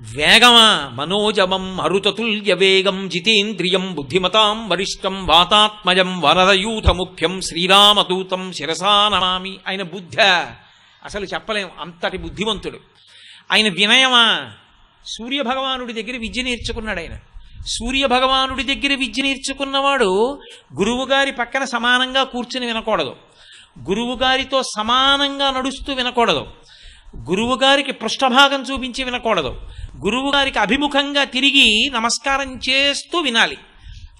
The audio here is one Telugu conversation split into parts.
వేగమా మనోజమం మరుతతుల్య వేగం జితేంద్రియం బుద్ధిమతాం వరిష్టం వాతాత్మయం వరదయూథ ముఖ్యం శ్రీరామదూతం శిరసా నమామి. ఆయన బుద్ధ. అసలు చెప్పలేం అంతటి బుద్ధిమంతుడు. ఆయన వినయమా. సూర్య భగవానుడి దగ్గర విద్య నేర్చుకున్నాడు ఆయన. సూర్య భగవానుడి దగ్గర విద్య నేర్చుకున్నవాడు గురువుగారి పక్కన సమానంగా కూర్చుని వినకూడదు. గురువుగారితో సమానంగా నడుస్తూ వినకూడదు. గురువుగారికి పృష్ఠభాగం చూపించి వినకూడదు. గురువుగారికి అభిముఖంగా తిరిగి నమస్కారం చేస్తూ వినాలి.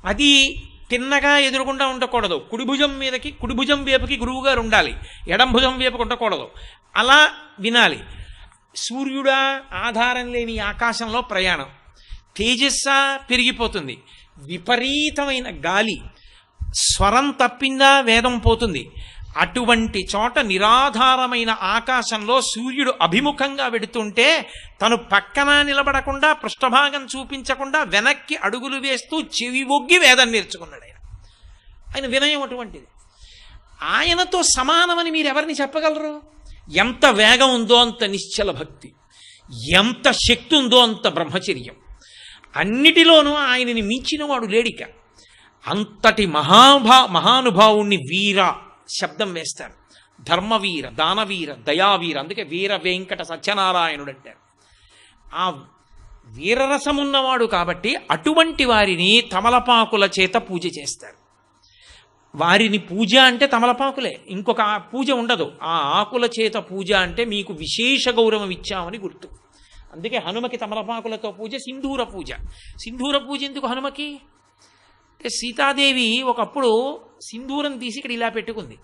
అది తిన్నగా ఎదురుకుండా ఉండకూడదు. కుడిభుజం మీదకి కుడిభుజం వేపుకి గురువుగారు ఉండాలి. ఎడం భుజం వైపుకి ఉండకూడదు. అలా వినాలి. సూర్యుడా ఆధారం లేని ఆకాశంలో ప్రయాణం. తేజస్సా పెరిగిపోతుంది. విపరీతమైన గాలి. స్వరం తప్పిందా వేదం పోతుంది. అటువంటి చోట నిరాధారమైన ఆకాశంలో సూర్యుడు అభిముఖంగా వెడుతుంటే తను పక్కన నిలబడకుండా పృష్ఠభాగం చూపించకుండా వెనక్కి అడుగులు వేస్తూ చెవి ఒగ్గి వేదం నేర్చుకున్నాడు ఆయన. ఆయన వినయం అటువంటిది. ఆయనతో సమానమని మీరు ఎవరిని చెప్పగలరు? ఎంత వేగం ఉందో అంత నిశ్చల భక్తి. ఎంత శక్తి ఉందో అంత బ్రహ్మచర్యం. అన్నిటిలోనూ ఆయనని మించిన వాడు లేడిక. అంతటి మహాభా మహానుభావుణ్ణి వీర శబ్దం వేస్తారు. ధర్మవీర దానవీర దయావీర అందుకే వీర వెంకట సత్యనారాయణుడు అంటారు. ఆ వీరరసమున్నవాడు కాబట్టి అటువంటి వారిని తమలపాకుల చేత పూజ చేస్తారు. వారిని పూజ అంటే తమలపాకులే. ఇంకొక పూజ ఉండదు. ఆ ఆకుల చేత పూజ అంటే మీకు విశేష గౌరవం ఇచ్చామని గుర్తు. అందుకే హనుమకి తమలపాకులతో పూజ సింధూర పూజ. సింధూర పూజ ఎందుకు హనుమకి? అంటే సీతాదేవి ఒకప్పుడు సింధూరం తీసి ఇక్కడ ఇలా పెట్టుకుంది.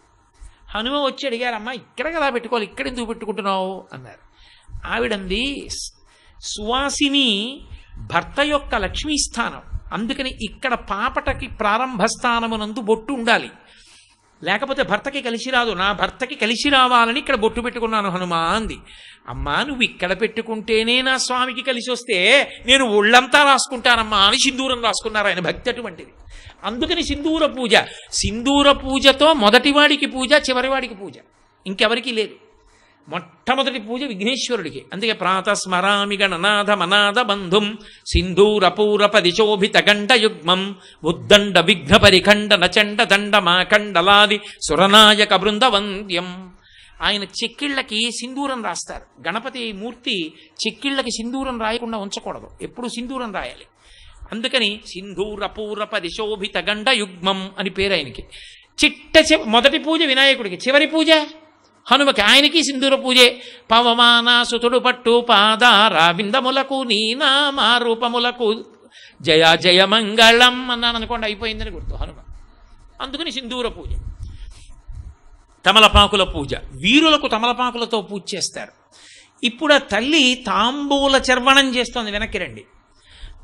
హనుమ వచ్చి అడిగారమ్మా ఇక్కడ కదా పెట్టుకోవాలి? ఇక్కడ ఎందుకు పెట్టుకుంటున్నావు? అన్నారు. ఆవిడంది సువాసిని భర్త యొక్క లక్ష్మీ స్థానం. అందుకని ఇక్కడ పాపటకి ప్రారంభ స్థానమునందు బొట్టు ఉండాలి. లేకపోతే భర్తకి కలిసి రాదు. నా భర్తకి కలిసి రావాలని ఇక్కడ బొట్టు పెట్టుకున్నాను హనుమా అంది. అమ్మా నువ్వు ఇక్కడ పెట్టుకుంటేనే నా స్వామికి కలిసి వస్తే నేను ఒళ్ళంతా రాసుకుంటానమ్మా అని సింధూరం రాసుకున్నారు ఆయన భక్తి అటువంటిది. అందుకని సింధూర పూజ. సింధూర పూజతో మొదటివాడికి పూజ చివరివాడికి పూజ. ఇంకెవరికి లేదు. మొట్టమొదటి పూజ విఘ్నేశ్వరుడికి. అందుకే ప్రాతస్మరామి గణనాథ మనాథ బంధుం సింధూరపూర పరిశోభిత గండ యుగ్మం ఉద్దండ విఘ్న పరిఖండ నచండ దండ మాఖండలాది సురనాయక బృందవంద్యం. ఆయన చెక్కిళ్ళకి సింధూరం రాస్తారు. గణపతి మూర్తి చెక్కిళ్ళకి సింధూరం రాయకుండా ఉంచకూడదు. ఎప్పుడు సింధూరం రాయాలి? అందుకని సింధూర సింధూరపూర పరిశోభిత గండ యుగ్మం అని పేరు ఆయనకి. చిట్ట మొదటి పూజ వినాయకుడికి. చివరి పూజ? హనుమకి. ఆయనకి సింధూర పూజే. పవమానాసుతుడు పట్టు పాదార బిందములకు నీ రూపములకు జయ జయ మంగళం అన్నాను అనుకోండి అయిపోయిందని గుర్తు. హనుమ. అందుకని సింధూర పూజ. తమలపాకుల పూజ. వీరులకు తమలపాకులతో పూజ చేస్తారు. ఇప్పుడు ఆ తల్లి తాంబూల చర్వణం చేస్తోంది. వెనక్కి రండి.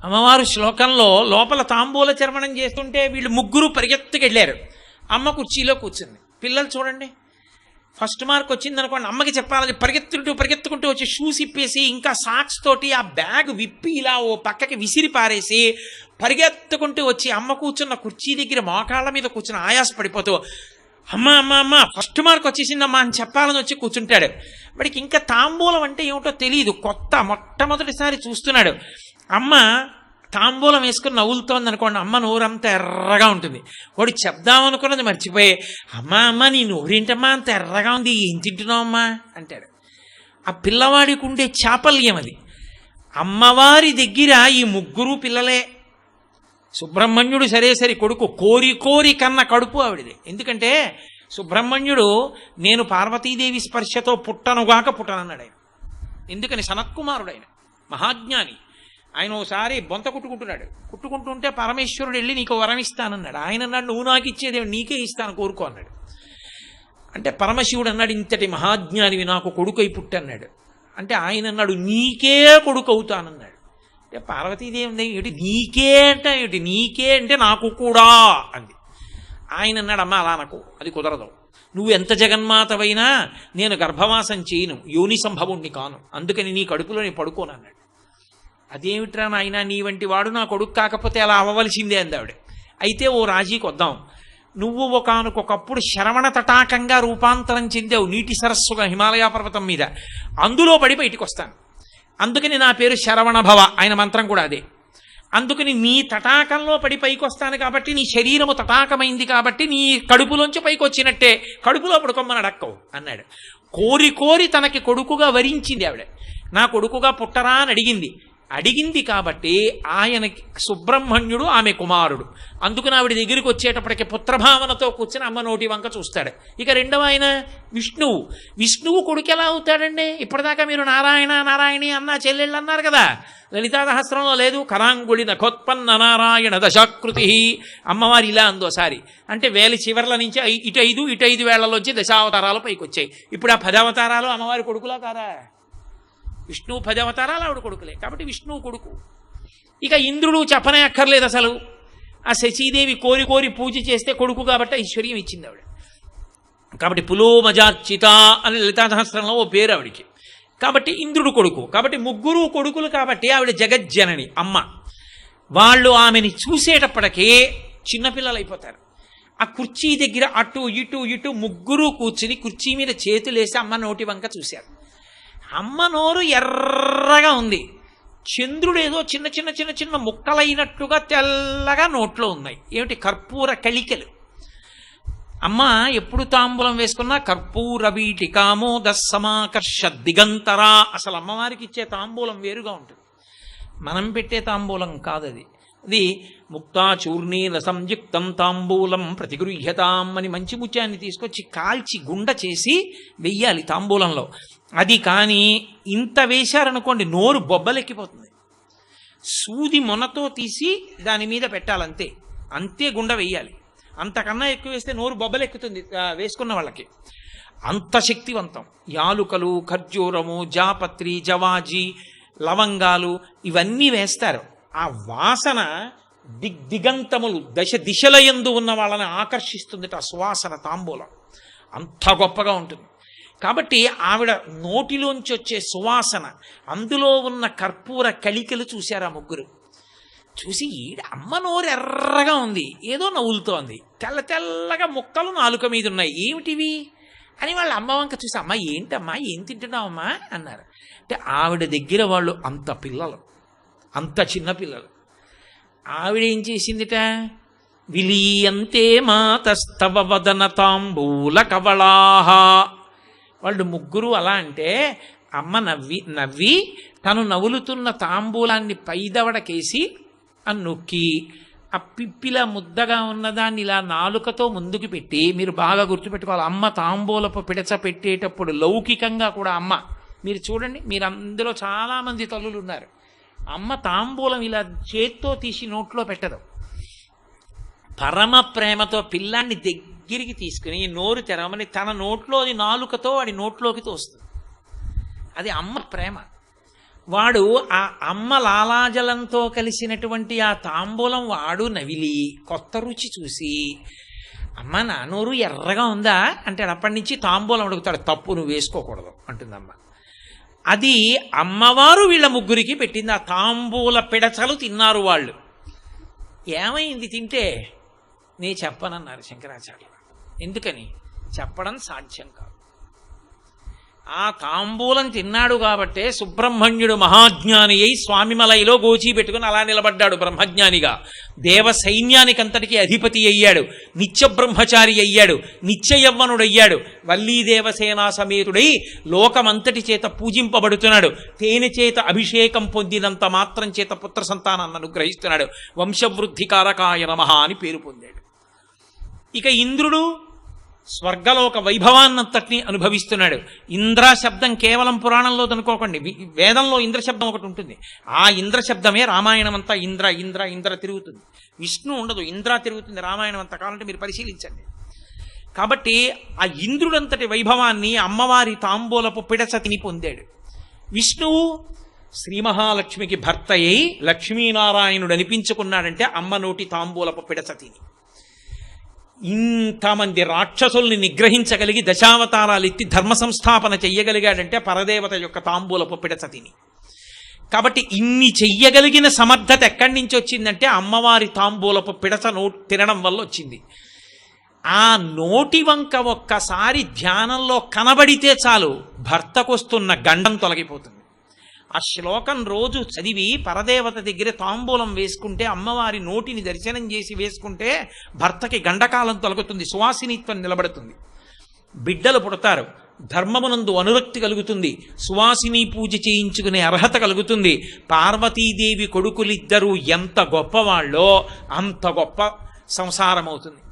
అమ్మవారు శ్లోకంలో లోపల తాంబూల చర్వణం చేస్తుంటే వీళ్ళు ముగ్గురు పరిగెత్తుకెళ్ళారు అమ్మ కుర్చీలో కూర్చుంది. పిల్లలు చూడండి. ఫస్ట్ మార్క్ వచ్చింది అనుకోండి. అమ్మకి చెప్పాలని పరిగెత్తుకుంటూ పరిగెత్తుకుంటూ వచ్చి షూస్ ఇప్పేసి ఇంకా సాక్స్ తోటి ఆ బ్యాగ్ విప్పి ఇలా ఓ పక్కకి విసిరి పారేసి పరిగెత్తుకుంటూ వచ్చి అమ్మ కూర్చున్న కుర్చీ దగ్గర మోకాళ్ళ మీద కూర్చుని ఆయాస పడిపోతూ అమ్మ అమ్మ అమ్మ ఫస్ట్ మార్క్ వచ్చేసిందమ్మా అని చెప్పాలని వచ్చి కూర్చుంటాడు. వాడికి ఇంకా తాంబూలం అంటే ఏమిటో తెలియదు కొత్త మొట్టమొదటిసారి చూస్తున్నాడు. అమ్మ తాంబూలం వేసుకుని నవ్వులుతోంది అనుకోండి అమ్మ నోరంతా ఎర్రగా ఉంటుంది. వాడు చెప్దామనుకున్నది మర్చిపోయి అమ్మ అమ్మ నీ నోరేంటమ్మా అంత ఎర్రగా ఉంది ఏం తింటున్నావు అమ్మా అంటాడు. ఆ పిల్లవాడికి ఉండే చాపల్యం అది. అమ్మవారి దగ్గర ఈ ముగ్గురు పిల్లలే సుబ్రహ్మణ్యుడు సరే సరి కొడుకు కోరి కోరి కన్న కడుపు ఆవిడది. ఎందుకంటే సుబ్రహ్మణ్యుడు నేను పార్వతీదేవి స్పర్శతో పుట్టనుగాక పుట్టనన్నాడు ఆయన. ఎందుకని సనత్కుమారుడు ఆయన మహాజ్ఞాని ఆయన ఒకసారి బొంత కుట్టుకుంటున్నాడు. కుట్టుకుంటుంటే పరమేశ్వరుడు వెళ్ళి నీకు వరం ఇస్తానన్నాడు. ఆయన అన్నాడు నువ్వు నాకు ఇచ్చేది నీకే ఇస్తాను కోరుకో అన్నాడు. అంటే పరమశివుడు అన్నాడు ఇంతటి మహాజ్ఞానివి నాకు కొడుకై పుట్టన్నాడు. అంటే ఆయన అన్నాడు నీకే కొడుకు అవుతానన్నాడు పార్వతీదేవి ఏమిటి నీకే అంటే ఏమిటి నీకే అంటే నాకు కూడా అంది. ఆయన అన్నాడు అమ్మ అలా నాకు అది కుదరదు. నువ్వు ఎంత జగన్మాతవైనా నేను గర్భవాసం చేయను. యోని సంభవుణ్ణి కాను. అందుకని నీ కడుపులో నేను పడుకోను అన్నాడు. అదేమిట్రా నాయన నీ వంటి వాడు నా కొడుకు కాకపోతే అలా అవ్వవలసిందే అందావిడ అయితే ఓ రాజీకి వద్దాం. నువ్వు ఒకనకొకప్పుడు శరవణ తటాకంగా రూపాంతరం చెందావు. నీటి సరస్సుగా హిమాలయ పర్వతం మీద. అందులో పడి బయటికి వస్తాను. అందుకని నా పేరు శరవణభవ. ఆయన మంత్రం కూడా అదే. అందుకని నీ తటాకంలో పడి పైకి వస్తాను కాబట్టి నీ శరీరము తటాకమైంది కాబట్టి నీ కడుపులోంచి పైకి వచ్చినట్టే కడుపులో పడుకోమని అడక్కవు అన్నాడు. కోరి కోరి తనకి కొడుకుగా వరించింది ఆవిడ. నా కొడుకుగా పుట్టరా అని అడిగింది. అడిగింది కాబట్టి ఆయనకి సుబ్రహ్మణ్యుడు ఆమె కుమారుడు. అందుకని ఆవిడ దగ్గరికి వచ్చేటప్పటికి పుత్రభావనతో కూర్చొని అమ్మ నోటి వంక చూస్తాడు. ఇక రెండవ ఆయన విష్ణువు. విష్ణువు కొడుకు ఎలా అవుతాడండి? ఇప్పటిదాకా మీరు నారాయణ నారాయణి అన్న చెల్లెళ్ళు అన్నారు కదా. లలితాదహస్రంలో లేదు. కరాంగుళి నఖోత్పన్న నారాయణ దశాకృతి. అమ్మవారి ఇలా అందోసారి అంటే వేలి చివర్ల నుంచి ఇటు ఐదు ఇటు ఐదు వేళ్ళలోంచి దశావతారాలు పైకి వచ్చాయి ఇప్పుడు ఆ పదవతారాలు అమ్మవారి కొడుకులా కారా విష్ణువు పది అవతారాలు ఆవిడ కొడుకులే. కాబట్టి విష్ణువు కొడుకు. ఇక ఇంద్రుడు చెప్పనే అక్కర్లేదు అసలు. ఆ శచీదేవి కోరి కోరి పూజ చేస్తే కొడుకు కాబట్టి ఐశ్వర్యం ఇచ్చింది ఆవిడ. కాబట్టి పులోమజార్చిత అని లలితా సహస్రంలో ఓ పేరు ఆవిడికి. కాబట్టి ఇంద్రుడు కొడుకు. కాబట్టి ముగ్గురు కొడుకులు కాబట్టి ఆవిడ జగజ్జనని అమ్మ. వాళ్ళు ఆమెని చూసేటప్పటికే చిన్నపిల్లలు అయిపోతారు. ఆ కుర్చీ దగ్గర అటు ఇటు ఇటు ముగ్గురు కూర్చుని కుర్చీ మీద చేతులేసి అమ్మ నోటి వంక చూశారు. అమ్మ నోరు ఎర్రగా ఉంది. చంద్రుడు ఏదో చిన్న చిన్న చిన్న చిన్న ముక్కలైనట్టుగా తెల్లగా నోట్లో ఉన్నాయి. ఏమిటి? కర్పూర కలికలు. అమ్మ ఎప్పుడు తాంబూలం వేసుకున్నా కర్పూర వీటికామోద సమాకర్ష దిగంతరా. అసలు అమ్మవారికి ఇచ్చే తాంబూలం వేరుగా ఉంటుంది. మనం పెట్టే తాంబూలం కాదది. అది ముక్తా ముక్తాచూర్ణీల సంయుక్తం తాంబూలం ప్రతిగృహ్యతాం అని మంచి ముత్యాన్ని తీసుకొచ్చి కాల్చి గుండ చేసి వెయ్యాలి తాంబూలంలో. అది కానీ ఇంత వేశారనుకోండి నోరు బొబ్బలెక్కిపోతుంది. సూది మొనతో తీసి దాని మీద పెట్టాలంతే. అంతే గుండ వేయాలి అంతకన్నా ఎక్కువ వేస్తే నోరు బొబ్బలెక్కుతుంది వేసుకున్న వాళ్ళకి. అంత శక్తివంతం. యాలుకలు ఖర్జూరము జాపత్రి జవాజీ లవంగాలు ఇవన్నీ వేస్తారు. ఆ వాసన దిగ్ దిగంతములు దశ దిశల ఎందు ఉన్న వాళ్ళని ఆకర్షిస్తుంది ఆ సువాసన తాంబూలం. అంత గొప్పగా ఉంటుంది. కాబట్టి ఆవిడ నోటిలోంచి వచ్చే సువాసన అందులో ఉన్న కర్పూర కళికలు చూశారు ఆ ముగ్గురు. చూసి ఈడ అమ్మ నోరు ఎర్రగా ఉంది ఏదో నవ్వులుతోంది. తెల్ల తెల్లగా ముక్కలు నాలుక మీద ఉన్నాయి. ఏమిటివి? అని వాళ్ళ అమ్మ వంక చూసి అమ్మ ఏంటమ్మా? ఏం తింటున్నావమ్మా? అన్నారు. అంటే ఆవిడ దగ్గర వాళ్ళు అంత పిల్లలు అంత చిన్న పిల్లలు. ఆవిడ ఏం చేసిందిట? విలీయంతే మాతస్తవ వదన తాంబూల కవళాహ వాళ్ళు ముగ్గురు అలా అంటే అమ్మ నవ్వి నవ్వి తను నవ్వులుతున్న తాంబూలాన్ని పైదవడకేసి అని నొక్కి ఆ పిప్పిలా ముద్దగా ఉన్నదాన్ని ఇలా నాలుకతో ముందుకు పెట్టి మీరు బాగా గుర్తుపెట్టుకోవాలి. అమ్మ తాంబూలపు పిడచ పెట్టేటప్పుడు లౌకికంగా కూడా అమ్మ. మీరు చూడండి మీరు అందులో చాలామంది తల్లులు ఉన్నారు. అమ్మ తాంబూలం ఇలా చేత్తో తీసి నోట్లో పెట్టదు. పరమ ప్రేమతో పిల్లాన్ని దగ్గరికి తీసుకుని నోరు తెరవమని తన నోట్లోని నాలుకతో వాడి నోట్లోకి తోస్తుంది. అది అమ్మ ప్రేమ. వాడు ఆ అమ్మ లాలాజలంతో కలిసినటువంటి ఆ తాంబూలం వాడు నవిలి కొత్త రుచి చూసి అమ్మ నా నోరు ఎర్రగా ఉందా? అంటే అప్పటి నుంచి తాంబూలం అడుగుతాడు తప్పు నువ్వు వేసుకోకూడదు అంటుందమ్మ. అది అమ్మవారు వీళ్ళ ముగ్గురికి పెట్టింది ఆ తాంబూల పిడచలు తిన్నారు వాళ్ళు. ఏమైంది తింటే? నే చెప్పనన్నారు శంకరాచార్య ఎందుకని? చెప్పడం సాధ్యం కాదు. ఆ తాంబూలం తిన్నాడు కాబట్టే సుబ్రహ్మణ్యుడు మహాజ్ఞాని అయి స్వామిమలైలో గోచి పెట్టుకుని అలా నిలబడ్డాడు బ్రహ్మజ్ఞానిగా. దేవ సైన్యానికంతటికి అధిపతి అయ్యాడు. నిత్య బ్రహ్మచారి అయ్యాడు. నిత్య యవ్వనుడయ్యాడు. వల్లీ దేవసేనా సమేతుడై లోకమంతటి చేత పూజింపబడుతున్నాడు. తేనె చేత అభిషేకం పొందినంత మాత్రం చేత పుత్ర సంతానాన్ని అనుగ్రహిస్తున్నాడు. వంశవృద్ధి కారకాయ నమః అని పేరు పొందాడు. ఇక ఇంద్రుడు స్వర్గలోక వైభవాన్నంతటిని అనుభవిస్తున్నాడు. ఇంద్ర శబ్దం కేవలం పురాణంలో అనుకోకండి. వేదంలో ఇంద్ర శబ్దం ఒకటి ఉంటుంది. ఆ ఇంద్ర శబ్దమే రామాయణం అంతా ఇంద్ర ఇంద్ర ఇంద్ర తిరుగుతుంది. విష్ణు ఉండదు. ఇంద్ర తిరుగుతుంది. రామాయణం అంతా కావాలంటే మీరు పరిశీలించండి. కాబట్టి ఆ ఇంద్రుడంతటి వైభవాన్ని అమ్మవారి తాంబూలపు పిడచతిని పొందాడు. విష్ణువు శ్రీ మహాలక్ష్మికి భర్త అయి లక్ష్మీనారాయణుడు అనిపించుకున్నాడంటే అమ్మ నోటి తాంబూలపు పిడచతిని ఇంతమంది రాక్షసుల్ని నిగ్రహించగలిగి దశావతారాలు ఎత్తి ధర్మ సంస్థాపన చెయ్యగలిగాడంటే పరదేవత యొక్క తాంబూలపు పిడచతిని కాబట్టి ఇన్ని చెయ్యగలిగిన సమర్థత ఎక్కడి నుంచి వచ్చిందంటే అమ్మవారి తాంబూలపు పిడచ నో తినడం వల్ల వచ్చింది. ఆ నోటి వంక ఒక్కసారి ధ్యానంలో కనబడితే చాలు భర్తకొస్తున్న గండం తొలగిపోతుంది. ఆ శ్లోకం రోజు చదివి పరదేవత దగ్గర తాంబూలం వేసుకుంటే అమ్మవారి నోటిని దర్శనం చేసి వేసుకుంటే భర్తకి గండకాలం తొలగుతుంది సువాసినిత్వం నిలబడుతుంది. బిడ్డలు పుడతారు ధర్మమునందు అనురక్తి కలుగుతుంది సువాసిని పూజ చేయించుకునే అర్హత కలుగుతుంది. పార్వతీదేవి కొడుకులిద్దరూ ఎంత గొప్పవాళ్ళో అంత గొప్ప సంసారం అవుతుంది